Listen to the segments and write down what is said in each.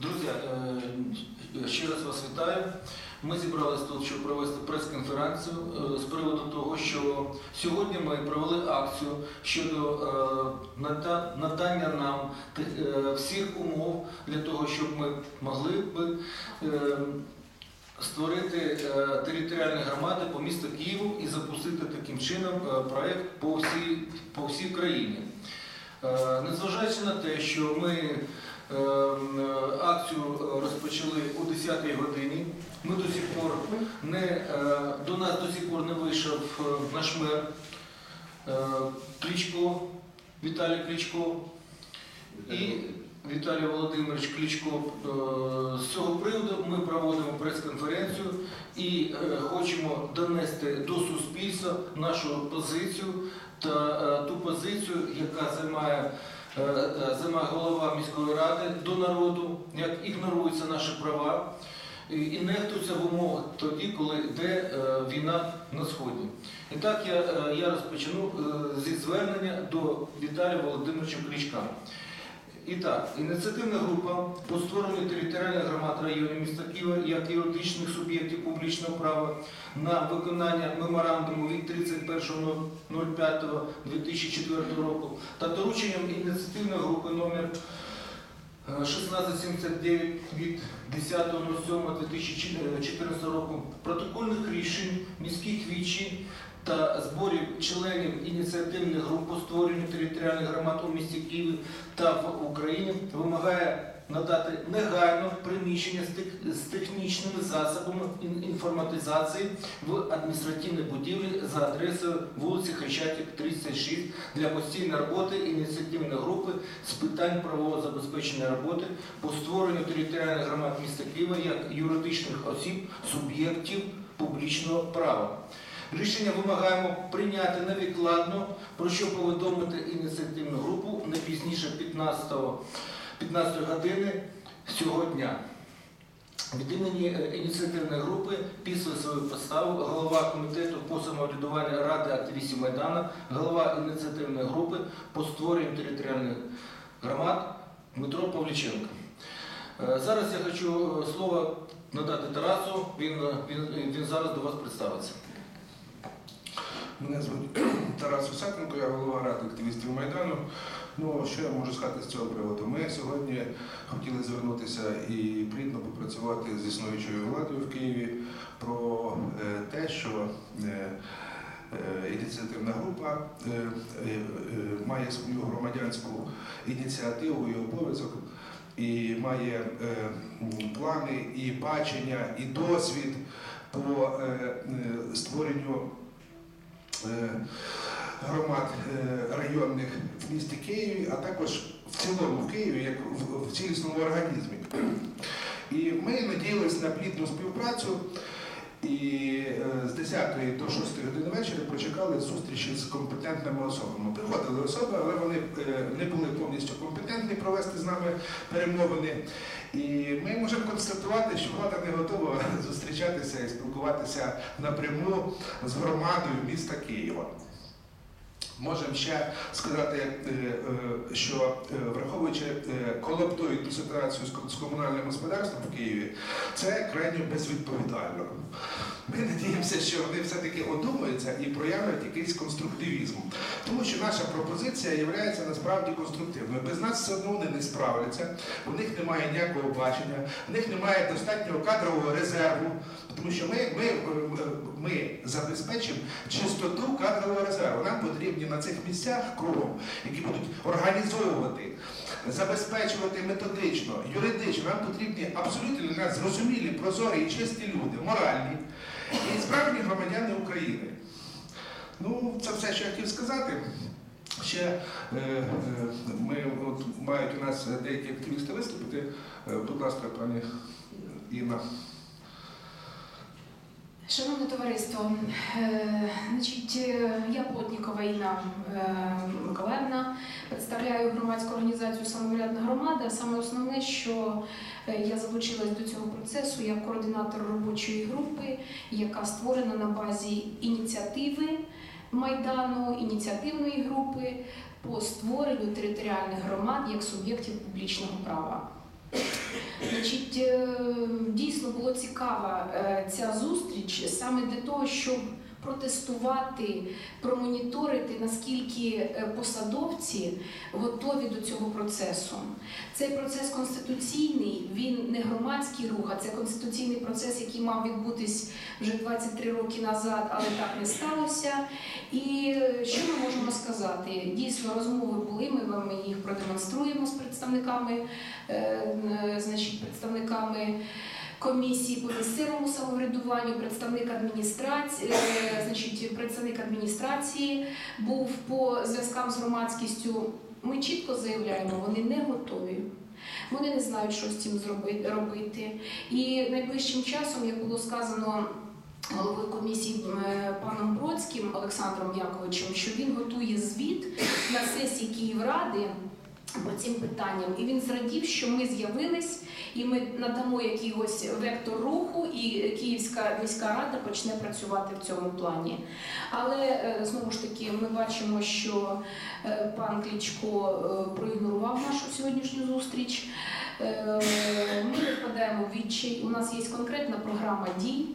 Друзі, е, ще раз вас вітаю. Ми зібралися тут, щоб провести прес-конференцію е, з приводу того, що сьогодні ми провели акцію щодо е, надання нам всіх умов для того, щоб ми могли б е, створити територіальні громади по місту Києву і запустити таким чином проект по всій, по всій країні. Незважаючи на те, що ми акцію е, розпочали о 10-й годині, ми до сих пор не е, до нас до сих пор не вийшов е, наш мер Кличко, Віталій Кличко і Віталій Володимирович Кличко. З цього приводу ми проводимо прес-конференцію і хочемо донести до суспільства нашу позицію та ту позицію, яка займає, е, е, голова міської ради до народу, як ігноруються наші права і нехтуються в умовах тоді, коли йде е, війна на сході. І так я, я розпочну зі звернення до Віталія Володимировича Кличка. І так, ініціативна група по створенню територіальних громад районів міста Києва як юридичних суб'єктів публічного права на виконання меморандуму від 31.05.2004 року та дорученням ініціативної групи номер е, 1679 від 10.07.2014 року протокольних рішень міських вічі та зборів членів ініціативних груп по створенню територіальних громад у місті Києві та в Україні вимагає надати негайно приміщення з тех- з технічними засобами інформатизації в адміністративній будівлі за адресою вулиці Хрещатик, 36 для постійної роботи ініціативної групи з питань правового забезпечення роботи по створенню територіальних громад міста Києва як юридичних осіб, суб'єктів публічного права. Рішення вимагаємо прийняти невідкладно, про що повідомити ініціативну групу не пізніше 15, 15 години цього дня. Від імені е, ініціативної групи після свою поставу голова комітету по самоврядуванню Ради активістів Майдану, голова ініціативної групи по створенню територіальних громад Дмитро Павліченко. Е, Зараз я хочу е, слово надати Тарасу, він, він, він зараз до вас представиться. Мене звуть Тарас Осаденко, я голова ради активістів Майдану. Ну, що я можу сказати з цього приводу? Ми сьогодні хотіли звернутися і плідно попрацювати з існуючою владою в Києві про е, те, що е, е, ініціативна група має свою громадянську ініціативу і обов'язок. І має плани, і бачення, і досвід по створенню громад е, районних в місті Києві, а також в цілому в Києві, як в цілісному організмі. І ми надіялися на плідну співпрацю. І е, з 10 до 6 години вечора прочекали зустрічі з компетентними особами. Приходили особи, але вони е, не були повністю компетентні провести з нами перемовини. І ми можемо констатувати, що влада не готова зустрічатися і спілкуватися напряму з громадою міста Києва. Можемо ще сказати, е, е, що е, враховуючи колептують ту ситуацію з комунальним господарством в Києві, це крайньо безвідповідально. Ми надіємося, що вони все-таки одумаються і проявлять якийсь конструктивізм. Тому що наша пропозиція є насправді конструктивною. Без нас все одно вони не справляться, у них немає ніякого бачення, у них немає достатнього кадрового резерву, тому що ми, ми, ми забезпечимо чистоту кадрового резерву. Нам потрібні на цих місцях кругом, які будуть організовувати, забезпечувати методично, юридично. Нам потрібні абсолютно зрозумілі, прозорі і чисті люди, моральні і справжні громадяни України. Ну, це все, що я хотів сказати. Ще е, е, ми от, мають у нас деякі активісти виступити. Е, будь ласка, пані Інна. Шановне товариство, значить, я Плотнікова Інна Миколаївна, представляю громадську організацію Самоврядна громада. Саме основне, що я залучилась до цього процесу як координатор робочої групи, яка створена на базі ініціативи Майдану, ініціативної групи по створенню територіальних громад як суб'єктів публічного права. Значить, е, дійсно було цікава е, ця зустріч саме для того, щоб протестувати, промоніторити, наскільки е, посадовці готові до цього процесу. Цей процес конституційний, він не громадський рух, а це конституційний процес, який мав відбутись вже 23 роки назад, але так не сталося. І е, що ми можемо сказати? Дійсно, розмови були. Ми вам їх продемонструємо з представниками, е, значить, представниками. Комісії по місцевому самоврядуванню, представник адміністрації, е, значить, представник адміністрації був по зв'язкам з громадськістю. Ми чітко заявляємо, вони не готові. Вони не знають, що з цим зроби- робити. І найближчим часом, як було сказано головою комісії е, паном Бродським Олександром Яковичем, що він готує звіт на сесії Київради по цим питанням. І він зрадів, що ми з'явились, і ми надамо якийсь вектор руху, і Київська міська рада почне працювати в цьому плані. Але е, знову ж таки, ми бачимо, що е, пан Клічко е, проігнорував нашу сьогоднішню зустріч. Ми не відчай. У нас є конкретна програма дій.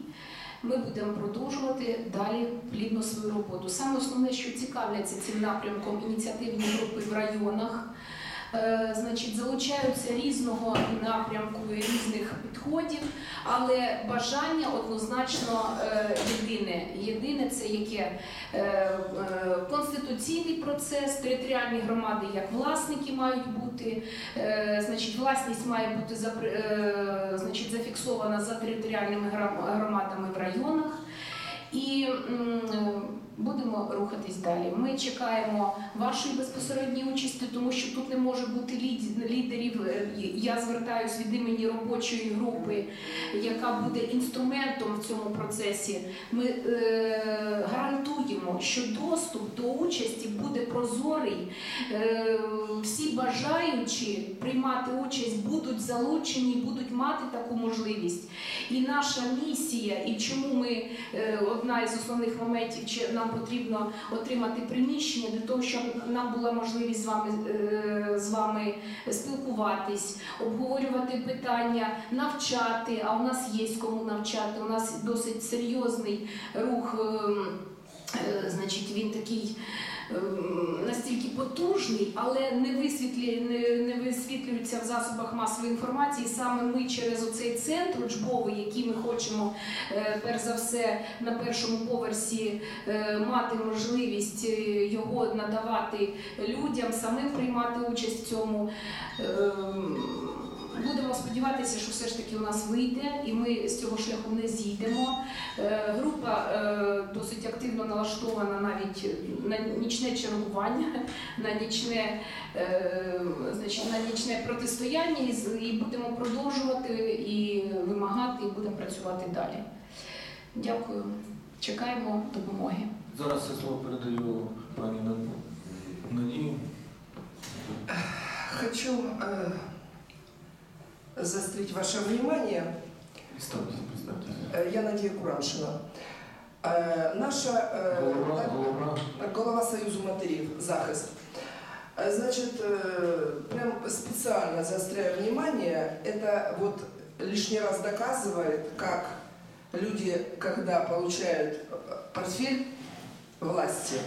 Ми будемо продовжувати далі плідно свою роботу. Саме основне, що цікавляться цим напрямком ініціативні групи в районах. Е, Значить, залучаються різного напрямку і різних підходів, але бажання однозначно е, єдине. Єдине це яке е, конституційний процес, територіальні громади як власники мають бути. Значить, власність має бути значить, зафіксована за територіальними громадами в районах. І будемо рухатись далі. Ми чекаємо вашої безпосередньої участі, тому що тут не може бути лід- лідерів. Е, Я звертаюся від імені робочої групи, яка буде інструментом в цьому процесі. Ми е, гарантуємо, що доступ до участі буде прозорий. Е, всі бажаючі приймати участь будуть залучені, будуть мати таку можливість. І наша місія, і чому ми е, одна із основних моментів, чи нам потрібно отримати приміщення для того, щоб нам була можливість з вами е, з вами спілкуватись, обговорювати питання, навчати. А у нас є кому навчати. У нас досить серйозний рух. ем, е, Значить, він такий настільки потужний, але не висвітлі, не, висвітлюється в засобах масової інформації. Саме ми через оцей центр учбовий, який ми хочемо е, перш за все на першому поверсі е, мати можливість е, його надавати людям, самим приймати участь в цьому. Ем, Будемо сподіватися, що все ж таки у нас вийде, і ми з цього шляху не зійдемо. Е, Група е, досить активно налаштована навіть на нічне чергування, на нічне, е, значить, на нічне протистояння, і будемо продовжувати і вимагати, і будемо працювати далі. Дякую. Чекаємо допомоги. Зараз я слово передаю пані Над- Хочу заострить ваше внимание. Э, Я Надія Кураншина. Э, Наша э, Голова, голова. голова Союзу матерів захист. Значит, прям специально заостряю внимание, это вот лишний раз доказывает, как люди, когда получают портфель власти,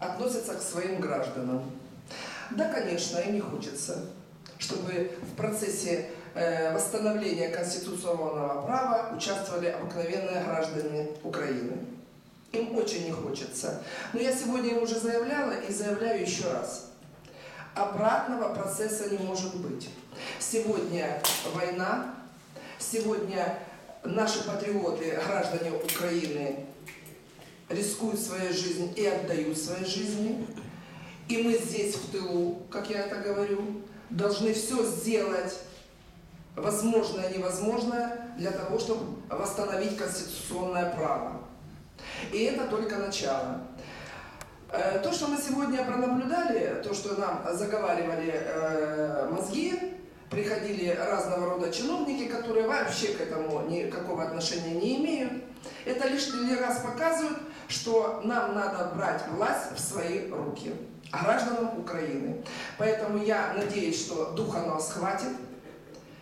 относятся к своим гражданам. Да, конечно, им не хочется, чтобы в процессе э, восстановления конституционного права участвовали обыкновенные граждане Украины. Им очень не хочется. Но я сегодня им уже заявляла и заявляю еще раз. Обратного процесса не может быть. Сегодня война, сегодня наши патриоты, граждане Украины, рискуют своей жизнью и отдают свои жизни. И мы здесь, в тылу, как я это говорю, должны все сделать возможное и невозможное для того, чтобы восстановить конституционное право. И это только начало. Э, То, что мы сегодня пронаблюдали, то, что нам заговаривали э, мозги, приходили разного рода чиновники, которые вообще к этому никакого отношения не имеют, это лишний раз показывает, что нам надо брать власть в свои руки, гражданам Украины. Поэтому я надеюсь, что духа нас хватит,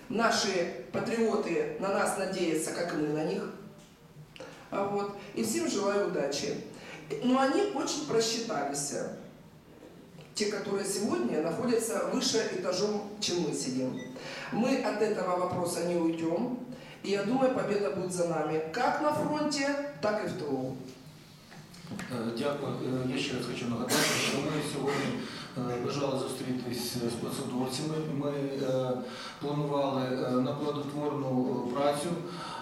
Наши патриоты на нас надеются, как и мы на них. А Вот. И всем желаю удачи. Но они очень просчитались. Те, которые сегодня находятся выше этажом, чем мы сидим. Мы от этого вопроса не уйдем. И я думаю, победа будет за нами. Как на фронте, так и в тылу. Е, Дякую. Е, Я ще раз хочу нагадати, що ми сьогодні е, бажали зустрітись з посадовцями. Ми планували на плодотворну працю,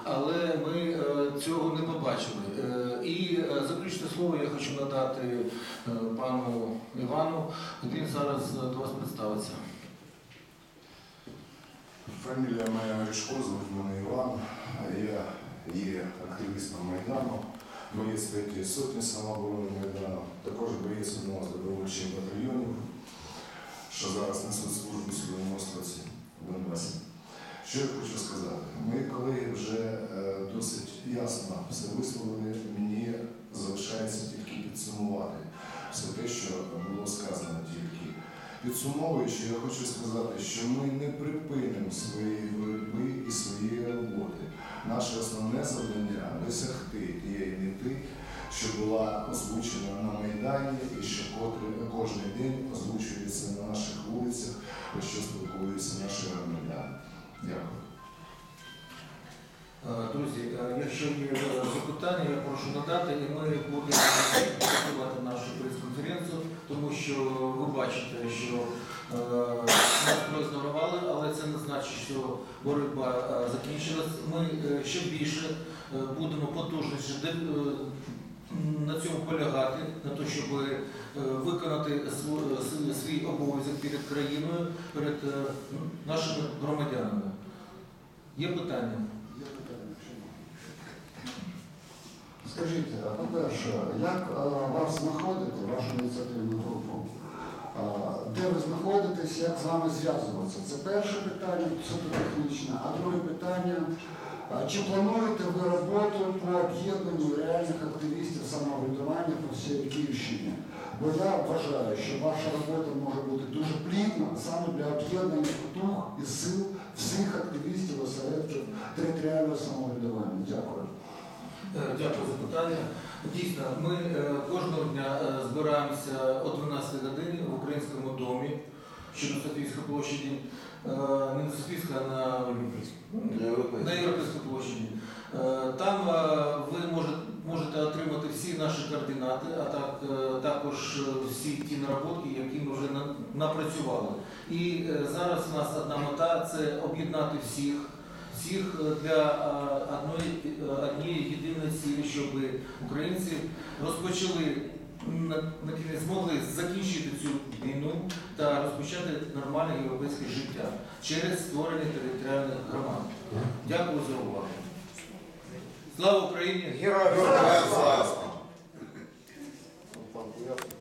але ми цього не побачили. І заключне слово я хочу надати пану Івану. Він зараз до вас представиться. Фамілія моя Ришко, звуть мене Іван. Я є активістом Майдану, боєць третьої сотні самооборони Майдану, також боєць одного з добровольчих батальйонів, що зараз несуть службу своєму островці в Донбасі. Що я хочу сказати? Мої колеги вже е, досить ясно все висловили. Мені залишається тільки підсумувати все те, що було сказано тільки. Підсумовуючи, я хочу сказати, що ми не припинимо своєї боротьби і своєї роботи. Наше основне завдання тієї що була озвучена на Майдані і що кожен день озвучується на наших вулицях, про що спілкуються наші громадяни. Дякую. Е, Друзі, е, якщо є е, запитання, я прошу надати, і ми будемо готувати нашу прес-конференцію, тому що ви бачите, що е, нас проігнорували, але це не значить, що боротьба е, закінчилась. Ми е, ще більше е, будемо потужніше на цьому полягати, на те, щоб виконати свій- обов'язок перед країною, перед нашими громадянами. Є питання? Скажіть, по-перше, як вас знаходити, вашу ініціативну групу? А, Де ви знаходитесь, як з вами зв'язуватися? Це перше питання, суто технічне. А друге питання, чи плануєте ви роботу по об'єднанню реальних активістів самоврядування по всій Київщині? Бо я вважаю, що ваша робота може бути дуже плідна саме для об'єднання дух і сил всіх активістів осередків територіального самоврядування. Дякую. Е, Дякую за питання. Дійсно, ми е, кожного дня е, збираємося о 12 годині в українському домі, що на Софійській площаді, Е, не на Софійській, а на, Європейській площаді. Е, Там е, ви можете, отримати всі наші координати, а так, також всі ті наработки, які ми вже напрацювали. І зараз у нас одна мета це об'єднати всіх всіх для однієї єдиної цілі, щоб українці розпочали змогли закінчити цю війну та розпочати нормальне європейське життя через створення територіальних громад. Дякую за увагу. Слава Україні! Героям слава!